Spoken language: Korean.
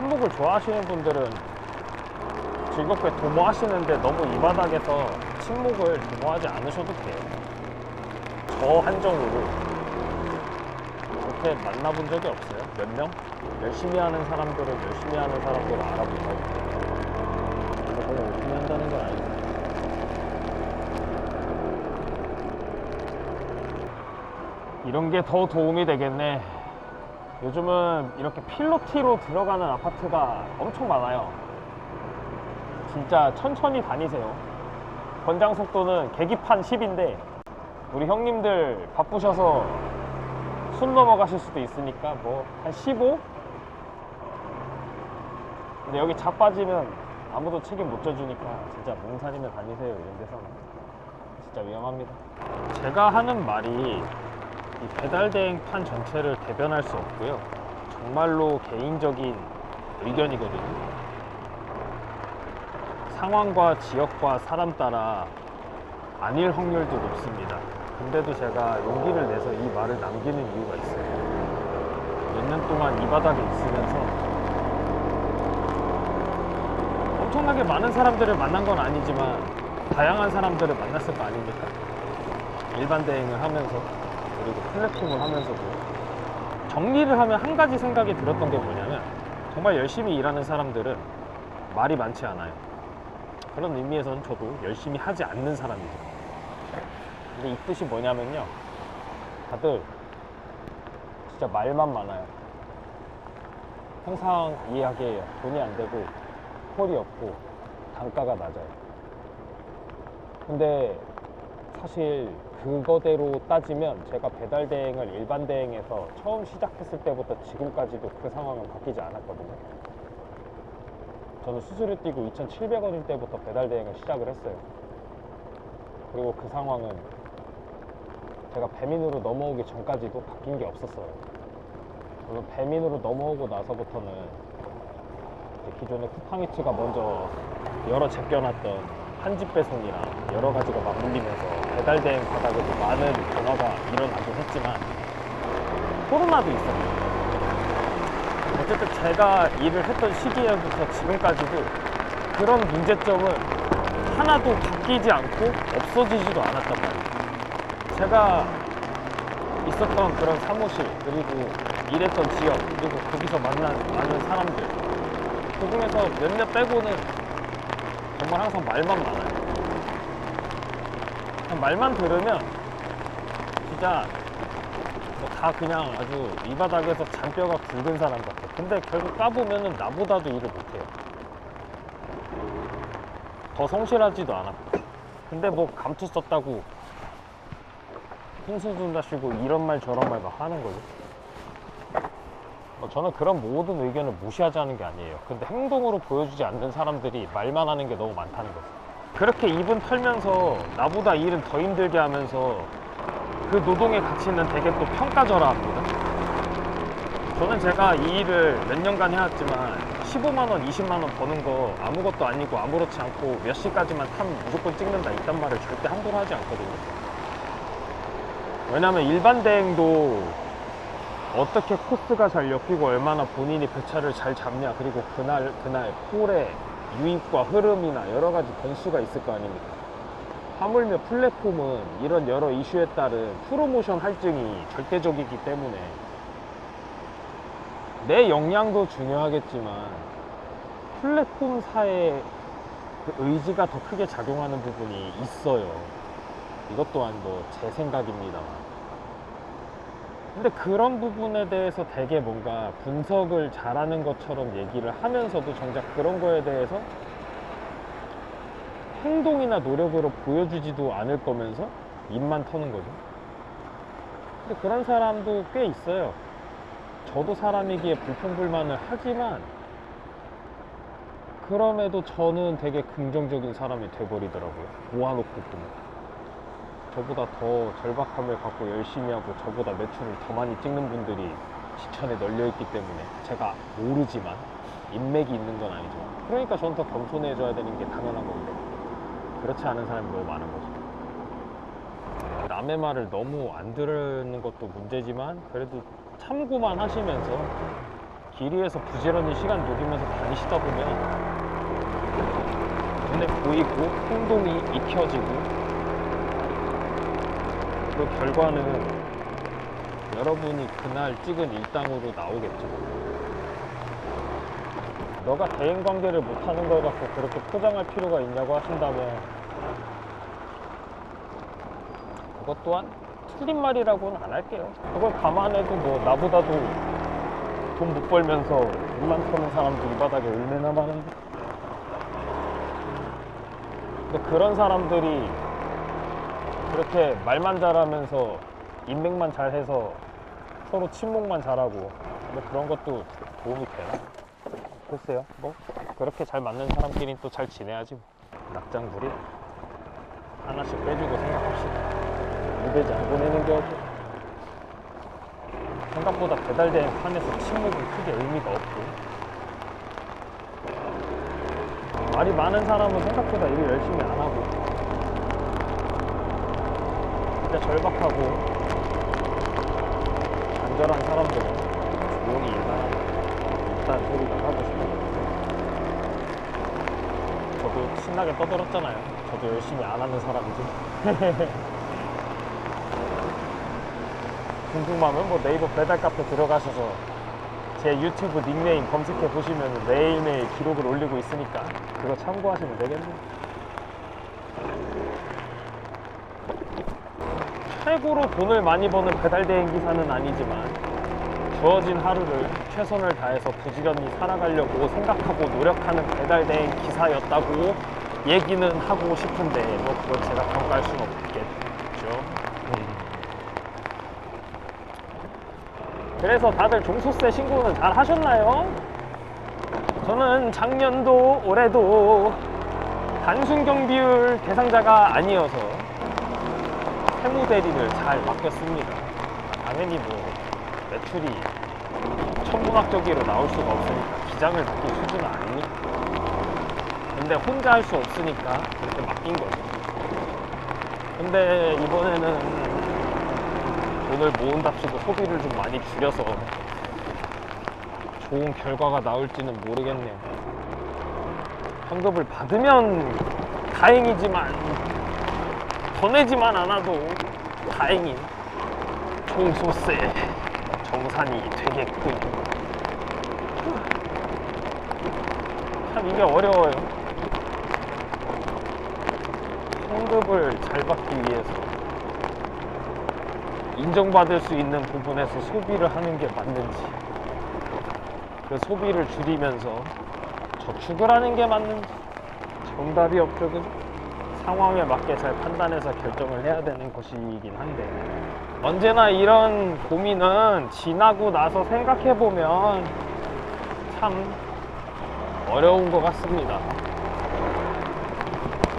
침묵을 좋아하시는 분들은 즐겁게 도모하시는데 너무 이 바닥에서 침묵을 도모하지 않으셔도 돼요. 저 한정으로 그렇게 만나본 적이 없어요. 몇 명? 열심히 하는 사람들은 열심히 하는 사람들을 알아본 적이 있어요. 근데 그걸 열심히 한다는 건 아니고. 이런 게 더 도움이 되겠네. 요즘은 이렇게 필로티로 들어가는 아파트가 엄청 많아요. 진짜 천천히 다니세요. 권장 속도는 계기판 10인데 우리 형님들 바쁘셔서 순 넘어가실 수도 있으니까 뭐 한 15? 근데 여기 차 빠지면 아무도 책임 못 져주니까 진짜 몽산이면 다니세요 이런 데서는 진짜 위험합니다. 제가 하는 말이 이 배달 대행 판 전체를 대변할 수 없고요. 정말로 개인적인 의견이거든요. 상황과 지역과 사람 따라 아닐 확률도 높습니다. 근데도 제가 용기를 내서 이 말을 남기는 이유가 있어요. 몇 년 동안 이 바닥에 있으면서 엄청나게 많은 사람들을 만난 건 아니지만 다양한 사람들을 만났을 거 아닙니까? 일반 대행을 하면서 그리고 플랫폼을 하면서도 정리를 하면 한 가지 생각이 들었던 게 뭐냐면 정말 열심히 일하는 사람들은 말이 많지 않아요. 그런 의미에서는 저도 열심히 하지 않는 사람이죠. 근데 이 뜻이 뭐냐면요. 다들 진짜 말만 많아요. 항상 이야기해요. 돈이 안 되고 콜이 없고 단가가 낮아요. 근데 사실 그거대로 따지면 제가 배달 대행을 일반 대행에서 처음 시작했을 때부터 지금까지도 그 상황은 바뀌지 않았거든요. 저는 수수료 띄고 2,700원일 때부터 배달 대행을 시작을 했어요. 그리고 그 상황은 제가 배민으로 넘어오기 전까지도 바뀐 게 없었어요. 물론 배민으로 넘어오고 나서부터는 기존의 쿠팡이츠가 먼저 여러 제껴놨던 한집 배송이나 여러 가지가 맞물리면서 배달 대행 바닥에도 많은 변화가 일어나긴 했지만 코로나도 있었어요. 어쨌든 제가 일을 했던 시기에부터 지금까지도 그런 문제점은 하나도 바뀌지 않고 없어지지도 않았단 말이에요. 제가 있었던 그런 사무실 그리고 일했던 지역 그리고 거기서 만난 많은 사람들 그 중에서 몇몇 빼고는 정말 항상 말만 많아요. 그냥 말만 들으면 진짜 뭐다 그냥 아주 이 바닥에서 잔뼈가 굵은 사람 같아. 근데 결국 까보면은 나보다도 일을 못해요. 더 성실하지도 않았고. 근데 뭐 감투 썼다고 훈수 둔다시고 이런 말 저런 말 막 하는 거죠. 뭐 저는 그런 모든 의견을 무시하자는 게 아니에요. 근데 행동으로 보여주지 않는 사람들이 말만 하는 게 너무 많다는 거죠. 그렇게 입은 털면서 나보다 일은 더 힘들게 하면서 그 노동의 가치는 되게 또 평가절하 합니다. 저는 제가 이 일을 몇 년간 해왔지만 15만원, 20만원 버는 거 아무것도 아니고 아무렇지 않고 몇 시까지만 타면 무조건 찍는다 이딴 말을 절대 함부로 하지 않거든요. 왜냐면 일반 대행도 어떻게 코스가 잘 엮이고 얼마나 본인이 배차를 잘 잡냐 그리고 그날 그날 홀의 유입과 흐름이나 여러 가지 변수가 있을 거 아닙니까? 하물며 플랫폼은 이런 여러 이슈에 따른 프로모션 할증이 절대적이기 때문에 내 역량도 중요하겠지만 플랫폼사의 그 의지가 더 크게 작용하는 부분이 있어요. 이것 또한 뭐 제 생각입니다만. 근데 그런 부분에 대해서 되게 뭔가 분석을 잘하는 것처럼 얘기를 하면서도 정작 그런 거에 대해서 행동이나 노력으로 보여주지도 않을 거면서 입만 터는 거죠. 근데 그런 사람도 꽤 있어요. 저도 사람이기에 불평불만을 하지만 그럼에도 저는 되게 긍정적인 사람이 돼버리더라고요. 모아놓고 보면. 저보다 더 절박함을 갖고 열심히 하고 저보다 매출을 더 많이 찍는 분들이 시천에 널려 있기 때문에 제가 모르지만 인맥이 있는 건 아니죠. 그러니까 저는 더 겸손해져야 되는 게 당연한 건데 그렇지 않은 사람이 너무 많은 거죠. 남의 말을 너무 안 들은 것도 문제지만 그래도 참고만 하시면서 길 위에서 부지런히 시간 녹이면서 다니시다 보면 눈에 보이고 행동이 익혀지고 그 결과는 여러분이 그날 찍은 일당으로 나오겠죠. 너가 대인 관계를 못하는 걸 갖고 그렇게 포장할 필요가 있냐고 하신다면 그것 또한 틀린 말이라고는 안 할게요. 그걸 감안해도 뭐 나보다도 돈 못 벌면서 일만 터는 사람도 이 바닥에 얼마나 많은데. 근데 그런 사람들이 그렇게 말만 잘하면서 인맥만 잘해서 서로 친목만 잘하고 근데 그런 것도 도움이 되나? 글쎄요. 뭐 그렇게 잘 맞는 사람끼리는 또잘 지내야지 뭐. 낙장불이 하나씩 빼주고 생각합시다. 무대지 안 보내는 게 어디? 생각보다 배달대행 판에서 침묵은 크게 의미가 없고 말이 많은 사람은 생각보다 일을 열심히 안 하고 진짜 절박하고 간절한 사람들은 조용히 하고 있다는 소리를 하고 싶어요. 저도 신나게 떠들었잖아요. 저도 열심히 안 하는 사람이지. 궁금하면 뭐 네이버 배달 카페 들어가셔서 제 유튜브 닉네임 검색해 보시면 매일매일 기록을 올리고 있으니까 그거 참고하시면 되겠네요. 최고로 돈을 많이 버는 배달 대행 기사는 아니지만 주어진 하루를 최선을 다해서 부지런히 살아가려고 생각하고 노력하는 배달 대행 기사였다고 얘기는 하고 싶은데 뭐 그건 제가 평가할 수는 없겠죠. 음. 그래서 다들 종소세 신고는 잘 하셨나요? 저는 작년도 올해도 단순 경비율 대상자가 아니어서 세무 대리를 잘 맡겼습니다. 당연히 뭐 매출이 천문학적으로 나올 수가 없으니까 비장을 맡길 수준은 아니니까. 근데 혼자 할 수 없으니까 그렇게 맡긴 거죠. 근데 이번에는 돈을 모은답시고 소비를 좀 많이 줄여서 좋은 결과가 나올지는 모르겠네요. 환급을 받으면 다행이지만 더 내지만 않아도 다행인 총소세 정산이 되겠군. 참 이게 어려워요. 환급을 잘 받기 위해서 인정받을 수 있는 부분에서 소비를 하는 게 맞는지 그 소비를 줄이면서 저축을 하는 게 맞는지 정답이 그죠? 상황에 맞게 잘 판단해서 결정을 해야 되는 것이긴 한데 언제나 이런 고민은 지나고 나서 생각해 보면 참 어려운 것 같습니다.